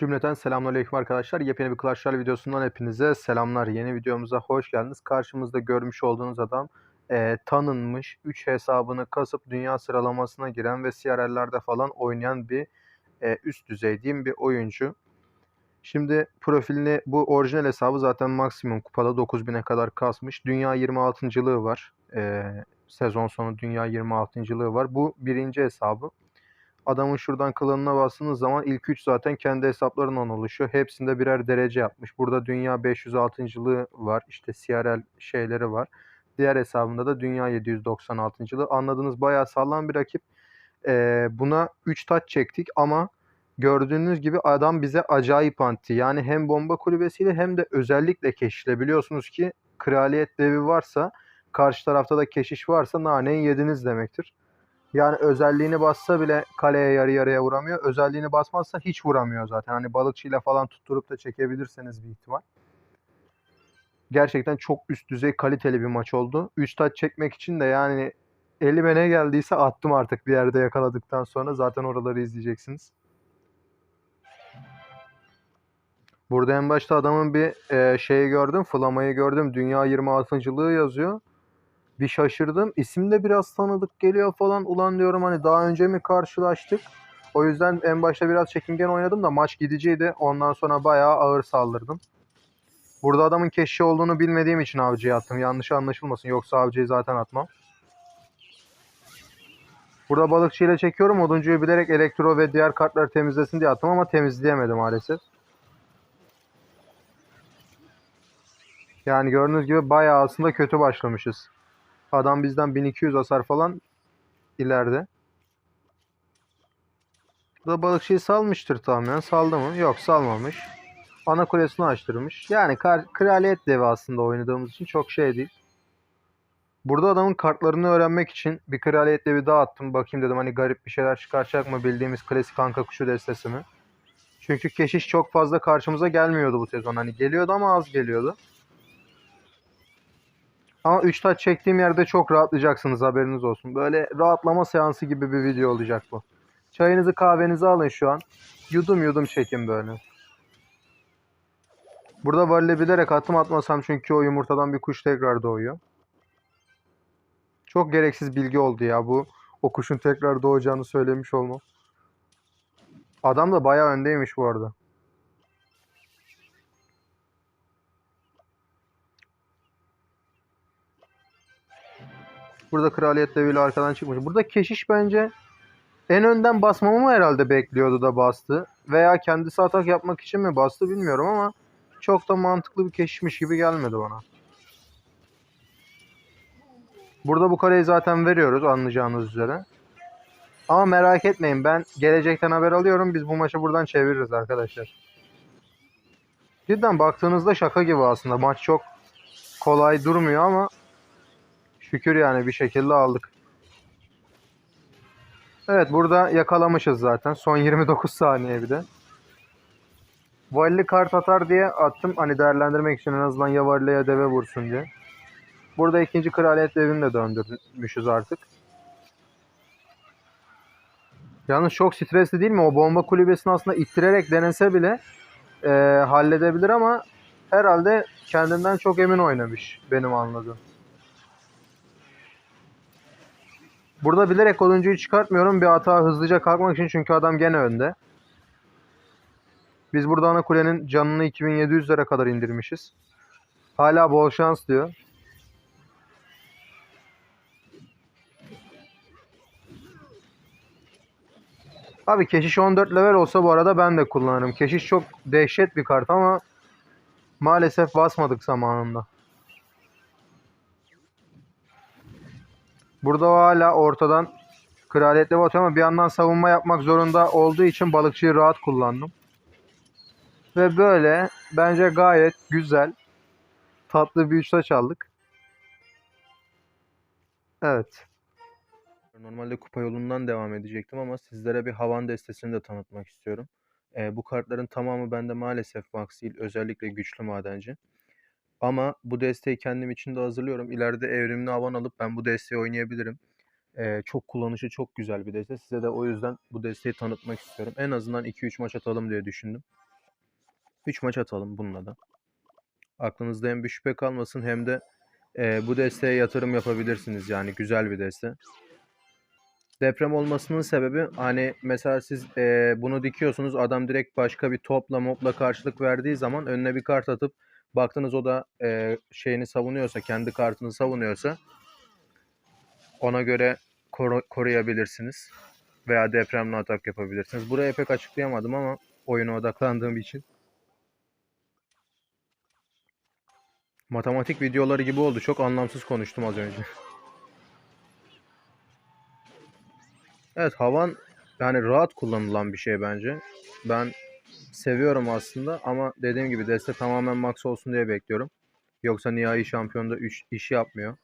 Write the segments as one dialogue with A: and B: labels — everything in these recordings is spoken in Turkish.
A: Cümleten selamünaleyküm arkadaşlar. Yepyeni bir Clash Royale videosundan hepinize selamlar. Yeni videomuza hoş geldiniz. Karşımızda görmüş olduğunuz adam e, tanınmış 3 hesabını kasıp dünya sıralamasına giren ve CRL'lerde falan oynayan bir e, üst düzey diyeyim bir oyuncu. Şimdi profilini bu orijinal hesabı zaten maksimum kupada 9000'e kadar kasmış. Dünya 26.lığı var. E, sezon sonu dünya 26.lığı var. Bu birinci hesabı. Adamın şuradan klanına bastığınız zaman ilk 3 zaten kendi hesaplarından oluşuyor. Hepsinde birer derece yapmış. Burada dünya 506.lığı var. İşte CRL şeyleri var. Diğer hesabında da dünya 796.lığı. Anladığınız bayağı sağlam bir rakip. Ee, buna 3 taç çektik ama gördüğünüz gibi adam bize acayip anti. Yani hem bomba kulübesiyle hem de özellikle keşişle. Biliyorsunuz ki kraliyet devi varsa karşı tarafta da keşiş varsa naneyi yediniz demektir. Yani özelliğini bassa bile kaleye yarı yarıya vuramıyor. Özelliğini basmazsa hiç vuramıyor zaten. Hani balıkçıyla falan tutturup da çekebilirseniz bir ihtimal. Gerçekten çok üst düzey kaliteli bir maç oldu. 3 taç çekmek için de yani elime ne geldiyse attım artık bir yerde yakaladıktan sonra. Zaten oraları izleyeceksiniz. Burada en başta adamın bir e, şeyi gördüm. Flamayı gördüm. Dünya 26.lığı yazıyor bir şaşırdım. İsim de biraz tanıdık geliyor falan. Ulan diyorum hani daha önce mi karşılaştık? O yüzden en başta biraz çekingen oynadım da maç gidiciydi. Ondan sonra bayağı ağır saldırdım. Burada adamın keşişi olduğunu bilmediğim için avcıya attım. Yanlış anlaşılmasın. Yoksa avcıyı zaten atmam. Burada balıkçıyla çekiyorum. Oduncuyu bilerek elektro ve diğer kartları temizlesin diye attım ama temizleyemedim maalesef. Yani gördüğünüz gibi bayağı aslında kötü başlamışız. Adam bizden 1200 hasar falan ileride. Bu da balıkçıyı salmıştır tahminen. Saldı mı? Yok salmamış. Ana kulesini açtırmış. Yani kraliyet devi aslında oynadığımız için çok şey değil. Burada adamın kartlarını öğrenmek için bir kraliyet devi daha attım. Bakayım dedim hani garip bir şeyler çıkaracak mı bildiğimiz klasik kanka kuşu destesi mi? Çünkü keşiş çok fazla karşımıza gelmiyordu bu sezon. Hani geliyordu ama az geliyordu. Ama 3 taç çektiğim yerde çok rahatlayacaksınız haberiniz olsun. Böyle rahatlama seansı gibi bir video olacak bu. Çayınızı kahvenizi alın şu an. Yudum yudum çekin böyle. Burada varili bilerek attım atmasam çünkü o yumurtadan bir kuş tekrar doğuyor. Çok gereksiz bilgi oldu ya bu. O kuşun tekrar doğacağını söylemiş olmam. Adam da bayağı öndeymiş bu arada. Burada kraliyet deviyle arkadan çıkmış. Burada keşiş bence en önden basmamı mı herhalde bekliyordu da bastı. Veya kendisi atak yapmak için mi bastı bilmiyorum ama çok da mantıklı bir keşişmiş gibi gelmedi bana. Burada bu kareyi zaten veriyoruz anlayacağınız üzere. Ama merak etmeyin ben gelecekten haber alıyorum. Biz bu maçı buradan çeviririz arkadaşlar. Cidden baktığınızda şaka gibi aslında. Maç çok kolay durmuyor ama Şükür yani bir şekilde aldık. Evet burada yakalamışız zaten. Son 29 saniye bir de. Valli kart atar diye attım. Hani değerlendirmek için en azından ya Valli ya deve vursun diye. Burada ikinci kraliyet devini de döndürmüşüz artık. Yalnız çok stresli değil mi? O bomba kulübesini aslında ittirerek denese bile e, halledebilir ama herhalde kendinden çok emin oynamış benim anladığım. Burada bilerek oduncuyu çıkartmıyorum bir hata hızlıca kalkmak için çünkü adam gene önde. Biz burada ana kulenin canını 2700'lere kadar indirmişiz. Hala bol şans diyor. Abi keşiş 14 level olsa bu arada ben de kullanırım. Keşiş çok dehşet bir kart ama maalesef basmadık zamanında. Burada hala ortadan kraliyetle batıyor ama bir yandan savunma yapmak zorunda olduğu için balıkçıyı rahat kullandım. Ve böyle bence gayet güzel tatlı bir üçtaş çaldık. Evet. Normalde kupa yolundan devam edecektim ama sizlere bir havan destesini de tanıtmak istiyorum. E, bu kartların tamamı bende maalesef max değil. Özellikle güçlü madenci. Ama bu desteği kendim için de hazırlıyorum. İleride evrimli havan alıp ben bu desteği oynayabilirim. Ee, çok kullanışı çok güzel bir deste. Size de o yüzden bu desteği tanıtmak istiyorum. En azından 2-3 maç atalım diye düşündüm. 3 maç atalım bununla da. Aklınızda hem bir şüphe kalmasın hem de e, bu desteğe yatırım yapabilirsiniz. Yani güzel bir deste. Deprem olmasının sebebi hani mesela siz e, bunu dikiyorsunuz adam direkt başka bir topla mopla karşılık verdiği zaman önüne bir kart atıp baktınız o da e, şeyini savunuyorsa kendi kartını savunuyorsa ona göre koru- koruyabilirsiniz veya depremle atak yapabilirsiniz. Buraya pek açıklayamadım ama oyuna odaklandığım için. Matematik videoları gibi oldu. Çok anlamsız konuştum az önce. Evet havan yani rahat kullanılan bir şey bence. Ben seviyorum aslında ama dediğim gibi deste tamamen max olsun diye bekliyorum. Yoksa nihai şampiyonda 3 iş yapmıyor.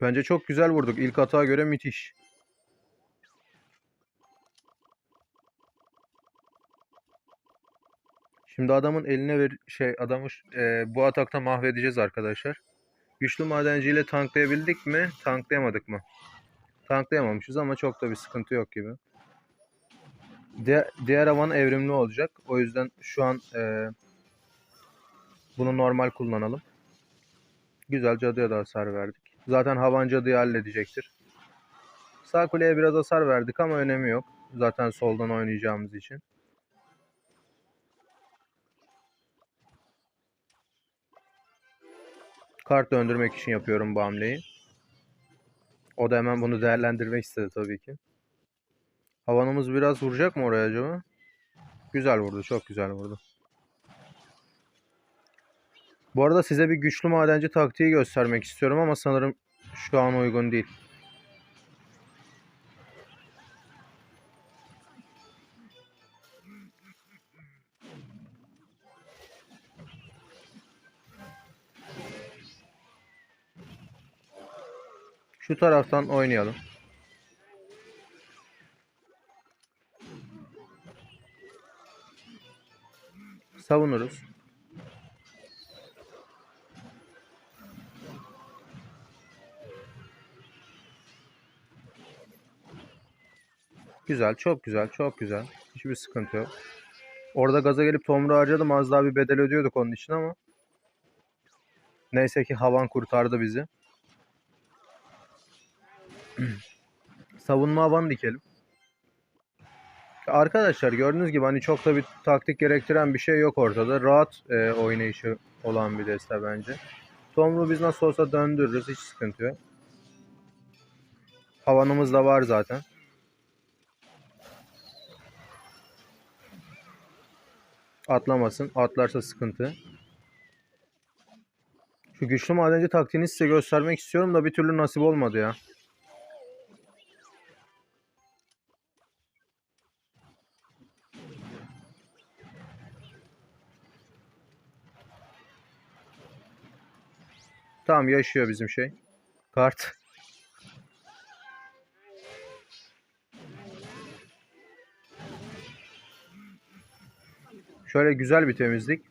A: Bence çok güzel vurduk. İlk atağa göre müthiş. Şimdi adamın eline ver şey adamı e, bu atakta mahvedeceğiz arkadaşlar. Güçlü madenciyle tanklayabildik mi? Tanklayamadık mı? Tanklayamamışız ama çok da bir sıkıntı yok gibi. Diğer, diğer havan evrimli olacak. O yüzden şu an e, bunu normal kullanalım. Güzel cadıya da hasar verdik. Zaten havan cadıyı halledecektir. Sağ kuleye biraz hasar verdik ama önemi yok. Zaten soldan oynayacağımız için. Kart döndürmek için yapıyorum bu hamleyi. O da hemen bunu değerlendirmek istedi tabii ki. Havanımız biraz vuracak mı oraya acaba? Güzel vurdu. Çok güzel vurdu. Bu arada size bir güçlü madenci taktiği göstermek istiyorum ama sanırım şu an uygun değil. Şu taraftan oynayalım. Savunuruz. Güzel, çok güzel, çok güzel. Hiçbir sıkıntı yok. Orada gaza gelip tomru harcadım. Az daha bir bedel ödüyorduk onun için ama. Neyse ki havan kurtardı bizi. Savunma havan dikelim. Arkadaşlar gördüğünüz gibi hani çok da bir taktik gerektiren bir şey yok ortada. Rahat e, oynayışı olan bir deste bence. Tomru biz nasıl olsa döndürürüz. Hiç sıkıntı yok. Havanımız da var zaten. Atlamasın. Atlarsa sıkıntı. Şu güçlü madenci taktiğini size göstermek istiyorum da bir türlü nasip olmadı ya. Tamam yaşıyor bizim şey. Kart. Şöyle güzel bir temizlik.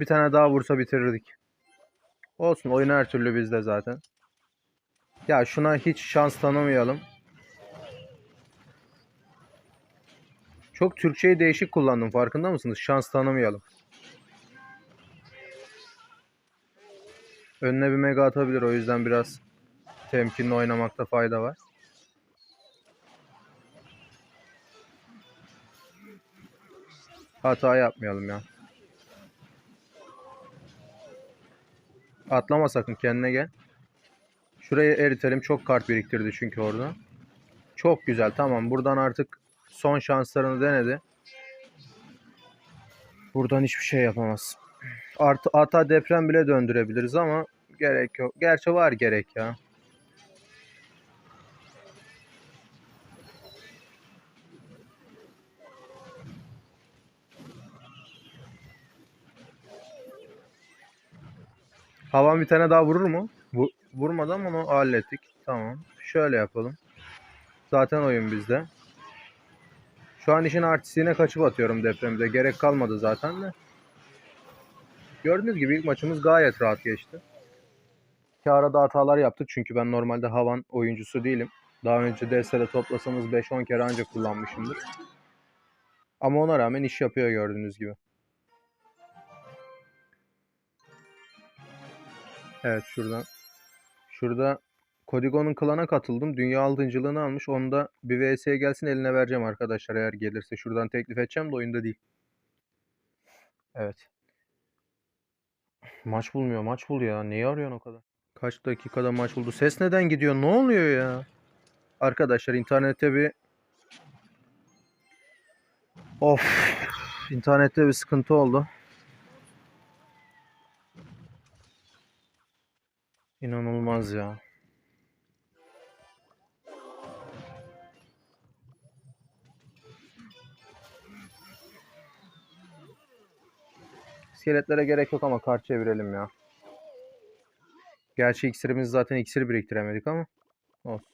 A: Bir tane daha vursa bitirirdik. Olsun oyun her türlü bizde zaten. Ya şuna hiç şans tanımayalım. Çok Türkçeyi değişik kullandım farkında mısınız? Şans tanımayalım. Önüne bir mega atabilir o yüzden biraz temkinli oynamakta fayda var. Hata yapmayalım ya. Atlama sakın kendine gel. Şurayı eritelim. Çok kart biriktirdi çünkü orada. Çok güzel. Tamam. Buradan artık son şanslarını denedi. Buradan hiçbir şey yapamaz. Artı ata deprem bile döndürebiliriz ama gerek yok. Gerçi var gerek ya. Havan bir tane daha vurur mu? Bu, vurmadı ama onu hallettik. Tamam. Şöyle yapalım. Zaten oyun bizde. Şu an işin artistliğine kaçıp atıyorum depremde. Gerek kalmadı zaten de. Gördüğünüz gibi ilk maçımız gayet rahat geçti. İki arada hatalar yaptık çünkü ben normalde havan oyuncusu değilim. Daha önce destede toplasanız 5-10 kere ancak kullanmışımdır. Ama ona rağmen iş yapıyor gördüğünüz gibi. Evet şuradan. Şurada Kodigo'nun klana katıldım. Dünya altıncılığını almış. Onu da bir VS'ye gelsin eline vereceğim arkadaşlar eğer gelirse. Şuradan teklif edeceğim de oyunda değil. Evet. Maç bulmuyor. Maç bul ya. Neyi arıyorsun o kadar? Kaç dakikada maç buldu? Ses neden gidiyor? Ne oluyor ya? Arkadaşlar internette bir Of. İnternette bir sıkıntı oldu. İnanılmaz ya. İskeletlere gerek yok ama kart çevirelim ya. Gerçi iksirimiz zaten iksir biriktiremedik ama olsun.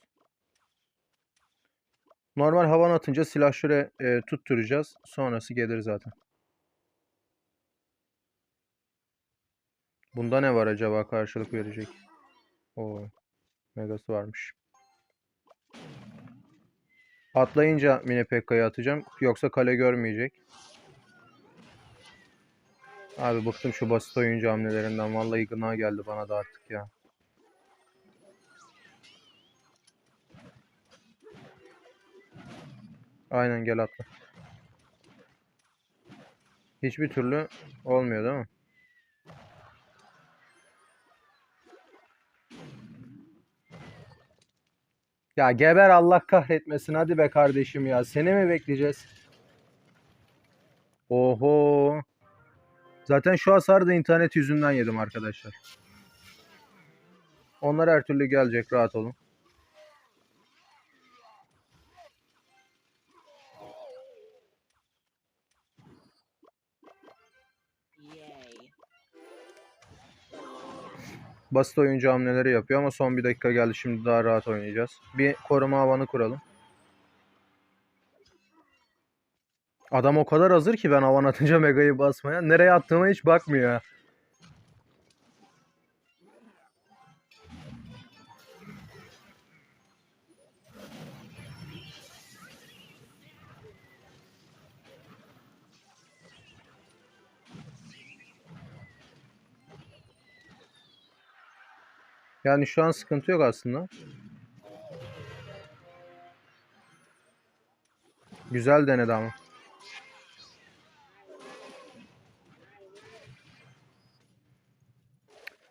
A: Normal havan atınca silahşöre e, tutturacağız. Sonrası gelir zaten. Bunda ne var acaba karşılık verecek? Oo, megası varmış. Atlayınca mini Pekka'yı atacağım. Yoksa kale görmeyecek. Abi bıktım şu basit oyuncu hamlelerinden. Vallahi gına geldi bana da artık ya. Aynen gel atla. Hiçbir türlü olmuyor değil mi? Ya geber Allah kahretmesin hadi be kardeşim ya. Seni mi bekleyeceğiz? Oho. Zaten şu hasarı da internet yüzünden yedim arkadaşlar. Onlar her türlü gelecek rahat olun. Basit oyuncu hamleleri yapıyor ama son bir dakika geldi. Şimdi daha rahat oynayacağız. Bir koruma havanı kuralım. Adam o kadar hazır ki ben havan atınca Mega'yı basmaya. Nereye attığıma hiç bakmıyor. Yani şu an sıkıntı yok aslında. Güzel denedi ama.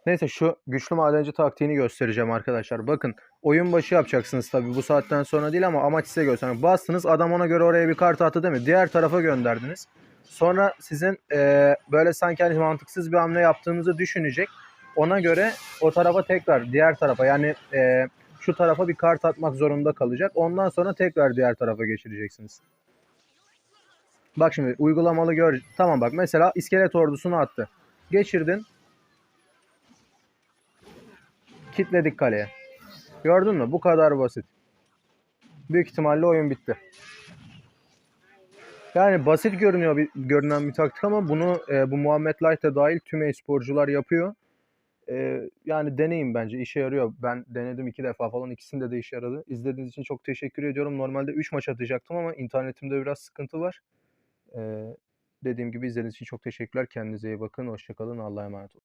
A: Neyse şu güçlü madenci taktiğini göstereceğim arkadaşlar. Bakın oyun başı yapacaksınız tabi bu saatten sonra değil ama amaç size göstermek. Bastınız adam ona göre oraya bir kart attı değil mi? Diğer tarafa gönderdiniz. Sonra sizin eee, böyle sanki hani mantıksız bir hamle yaptığınızı düşünecek. Ona göre o tarafa tekrar diğer tarafa yani eee, şu tarafa bir kart atmak zorunda kalacak. Ondan sonra tekrar diğer tarafa geçireceksiniz. Bak şimdi uygulamalı gör. Tamam bak mesela iskelet ordusunu attı. Geçirdin. Kitledik kaleye. Gördün mü? Bu kadar basit. Büyük ihtimalle oyun bitti. Yani basit görünüyor bir, görünen bir taktik ama bunu e, bu Muhammed Light de dahil tüm e-sporcular yapıyor. E, yani deneyin bence işe yarıyor. Ben denedim iki defa falan ikisinde de işe yaradı. İzlediğiniz için çok teşekkür ediyorum. Normalde 3 maç atacaktım ama internetimde biraz sıkıntı var. E, dediğim gibi izlediğiniz için çok teşekkürler. Kendinize iyi bakın. Hoşçakalın. Allah'a emanet olun.